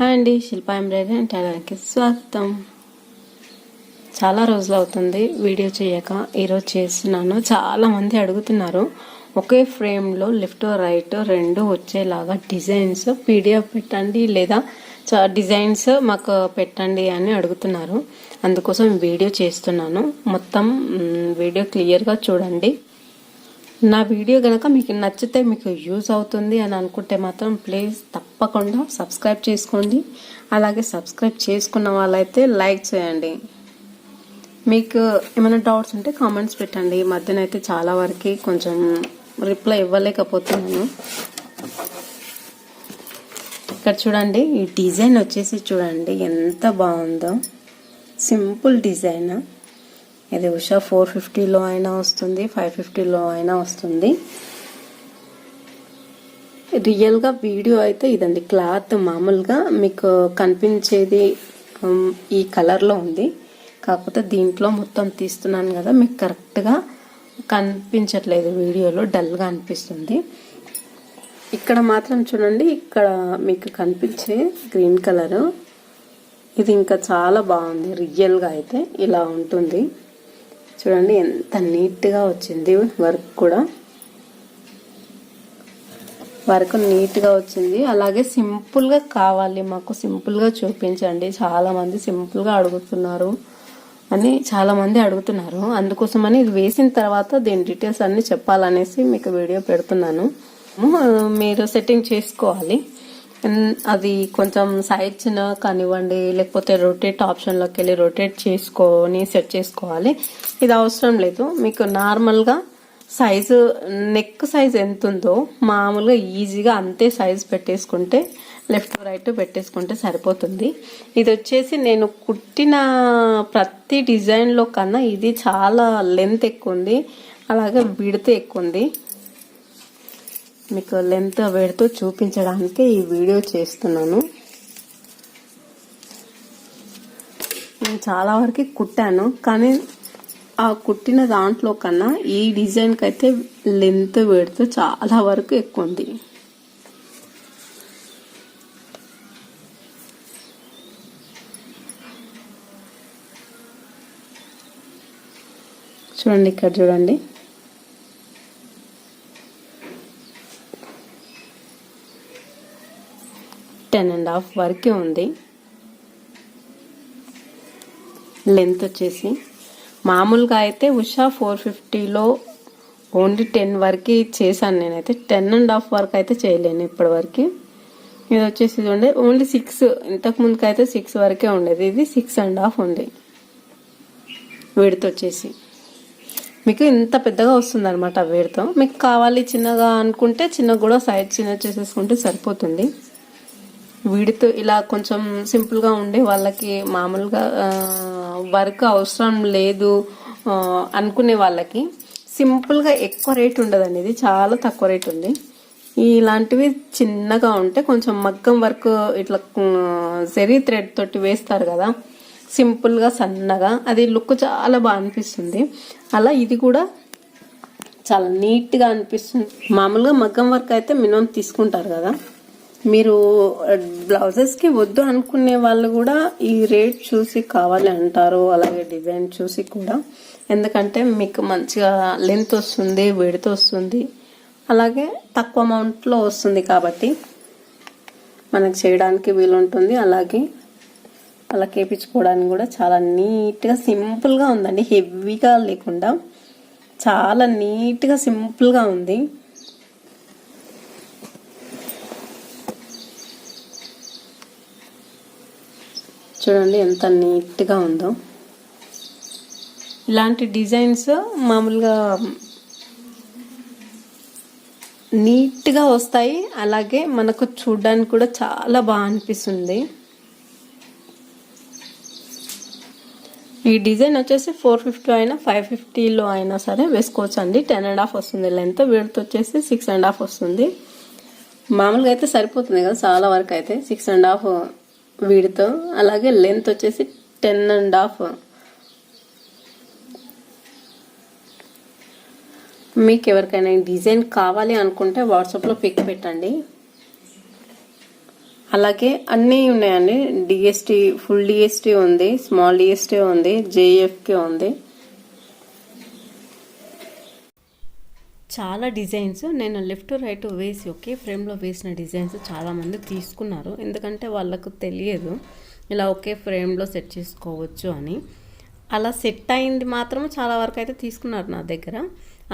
Hi అండి Shilpa embroidery and టైలర్కి స్వాగతం. చాలా రోజులు అవుతుంది వీడియో చేయక ఈరోజు చేస్తున్నాను. చాలామంది అడుగుతున్నారు ఒకే ఫ్రేమ్లో లెఫ్ట్ రైట్ రెండు వచ్చేలాగా డిజైన్స్ పీడిఎఫ్ పెట్టండి లేదా డిజైన్స్ మాకు పెట్టండి అని అడుగుతున్నారు. అందుకోసం వీడియో చేస్తున్నాను. మొత్తం వీడియో క్లియర్గా చూడండి. నా వీడియో కనుక మీకు నచ్చితే మీకు యూజ్ అవుతుంది అని అనుకుంటే మాత్రం ప్లీజ్ తప్పకుండా సబ్స్క్రైబ్ చేసుకోండి. అలాగే సబ్స్క్రైబ్ చేసుకున్న వాళ్ళైతే లైక్ చేయండి. మీకు ఏమైనా డౌట్స్ ఉంటే కామెంట్స్ పెట్టండి. ఈ మధ్యన అయితే చాలా వరకు కొంచెం రిప్లై ఇవ్వలేకపోతున్నాను. ఇక్కడ చూడండి ఈ డిజైన్ వచ్చేసి చూడండి ఎంత బాగుందో. సింపుల్ డిజైన్ ఇది ఉషా ఫోర్ ఫిఫ్టీలో అయినా వస్తుంది ఫైవ్ ఫిఫ్టీలో అయినా వస్తుంది. రియల్గా వీడియో అయితే ఇదండి క్లాత్ మామూలుగా మీకు కనిపించేది ఈ కలర్లో ఉంది. కాకపోతే దీంట్లో మొత్తం తీస్తున్నాను కదా మీకు కరెక్ట్గా కనిపించట్లేదు వీడియోలో డల్గా అనిపిస్తుంది. ఇక్కడ మాత్రం చూడండి ఇక్కడ మీకు కనిపించే గ్రీన్ కలరు ఇది ఇంకా చాలా బాగుంది రియల్గా అయితే ఇలా ఉంటుంది. చూడండి ఎంత నీట్గా వచ్చింది వర్క్ కూడా. వర్క్ నీట్గా వచ్చింది. అలాగే సింపుల్గా కావాలి మాకు సింపుల్గా చూపించండి. చాలామంది సింపుల్గా అడుగుతున్నారు అని చాలామంది అడుగుతున్నారు. అందుకోసమని ఇది వేసిన తర్వాత దీని డీటెయిల్స్ అన్ని చెప్పాలనేసి మీకు వీడియో పెడుతున్నాను. మీరు సెట్టింగ్ చేసుకోవాలి. అది కొంచెం సైడ్ చిన్న కానివ్వండి లేకపోతే రొటేట్ ఆప్షన్లోకి వెళ్ళి రొటేట్ చేసుకొని సెట్ చేసుకోవాలి. ఇది అవసరం లేదు. మీకు నార్మల్గా సైజు నెక్ సైజ్ ఎంత ఉందో మామూలుగా ఈజీగా అంతే సైజ్ పెట్టేసుకుంటే లెఫ్ట్ రైట్ పెట్టేసుకుంటే సరిపోతుంది. ఇది వచ్చేసి నేను కుట్టిన ప్రతి డిజైన్లో కన్నా ఇది చాలా లెంత్ ఎక్కువ ఉంది. అలాగే విడత ఎక్కువ ఉంది. మీకు లెంత్ పెడుతూ చూపించడానికి ఈ వీడియో చేస్తున్నాను. నేను చాలా వరకు కుట్టాను కానీ ఆ కుట్టిన దాంట్లో కన్నా ఈ డిజైన్కి అయితే లెంత్ పెడుతూ చాలా వరకు ఎక్కువ ఉంది. చూడండి ఇక్కడ చూడండి. టెన్ అండ్ హాఫ్ వరకే ఉంది. లెంత్ వచ్చేసి. మామూలుగా అయితే ఉషా ఫోర్ ఫిఫ్టీలో ఓన్లీ టెన్ వరకు చేశాను నేనైతే. టెన్ అండ్ హాఫ్ వరకు అయితే చేయలేను ఇప్పటి వరకు ఇది వచ్చేసి చూడండి ఓన్లీ సిక్స్ ఇంతకు ముందుకు అయితే సిక్స్ వరకే ఉండేది. ఇది సిక్స్ అండ్ హాఫ్ ఉంది. వీడితో వచ్చేసి. మీకు ఇంత పెద్దగా వస్తుంది అనమాట వీడితో. మీకు కావాలి చిన్నగా అనుకుంటే చిన్నగా కూడా సైడ్ చిన్న చేసేసుకుంటే సరిపోతుంది. వీడితో ఇలా కొంచెం సింపుల్గా ఉండే వాళ్ళకి మామూలుగా వర్క్ అవసరం లేదు అనుకునే వాళ్ళకి సింపుల్గా ఎక్కువ రేట్ ఉండదు అనేది చాలా తక్కువ రేట్ ఉంది. ఇలాంటివి చిన్నగా ఉంటే కొంచెం మగ్గం వర్క్ ఇట్లా జరీ థ్రెడ్ తోటి వేస్తారు కదా సింపుల్గా సన్నగా అది లుక్ చాలా బాగా అనిపిస్తుంది. అలా ఇది కూడా చాలా నీట్గా అనిపిస్తుంది. మామూలుగా మగ్గం వర్క్ అయితే మినిమం తీసుకుంటారు కదా. మీరు బ్లౌజెస్కి వద్దు అనుకునే వాళ్ళు కూడా ఈ రేట్ చూసి కావాలి అంటారు. అలాగే డిజైన్ చూసి కూడా. ఎందుకంటే మీకు మంచిగా లెంత్ వస్తుంది విడత వస్తుంది. అలాగే తక్కువ అమౌంట్లో వస్తుంది కాబట్టి మనకు చేయడానికి వీలుంటుంది అలాగే అలా కేపించుకోవడానికి కూడా చాలా నీట్గా సింపుల్గా ఉందండి. హెవీగా లేకుండా చాలా నీట్గా సింపుల్గా ఉంది. చూడండి ఎంత నీట్గా ఉందో. ఇలాంటి డిజైన్స్ మామూలుగా నీట్గా వస్తాయి. అలాగే మనకు చూడడానికి కూడా చాలా బాగా అనిపిస్తుంది. ఈ డిజైన్ వచ్చేసి ఫోర్ ఫిఫ్టీ అయినా ఫైవ్ ఫిఫ్టీలో అయినా సరే వేసుకోవచ్చు అండి టెన్ అండ్ హాఫ్ వస్తుంది లెంత్ విడత్ వచ్చేసి సిక్స్ అండ్ హాఫ్ వస్తుంది. మామూలుగా అయితే సరిపోతుంది కదా చాలా వరకు అయితే. సిక్స్ అండ్ హాఫ్ వీడితో. అలాగే లెంత్ వచ్చేసి టెన్ అండ్ హాఫ్ మీకు ఎవరికైనా డిజైన్ కావాలి అనుకుంటే వాట్సాప్లో పిక్ పెట్టండి. అలాగే అన్నీ ఉన్నాయండి. డిఎస్టీ ఫుల్ డిఎస్టీ ఉంది స్మాల్ డిఎస్టీ ఉంది జేఎఫ్కే ఉంది. చాలా డిజైన్స్ నేను లెఫ్ట్ రైట్ వేసి ఒకే ఫ్రేమ్లో వేసిన డిజైన్స్ చాలామంది తీసుకున్నారు. ఎందుకంటే వాళ్ళకు తెలియదు ఇలా ఒకే ఫ్రేమ్లో సెట్ చేసుకోవచ్చు అని. అలా సెట్ అయింది మాత్రం చాలా వరకు అయితే తీసుకున్నారు నా దగ్గర.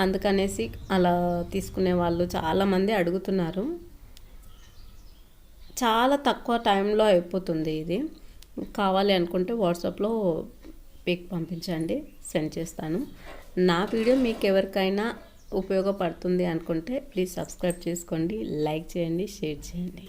అందుకనేసి అలా తీసుకునే వాళ్ళు చాలామంది అడుగుతున్నారు. చాలా తక్కువ టైంలో అయిపోతుంది ఇది. కావాలి అనుకుంటే వాట్సాప్లో పిక్ పంపించండి సెండ్ చేస్తాను. నా వీడియో మీకు ఎవరికైనా ఉపయోగపడుతుంది అనుకుంటే ప్లీజ్ సబ్స్క్రైబ్ చేసుకోండి లైక్ చేయండి షేర్ చేయండి.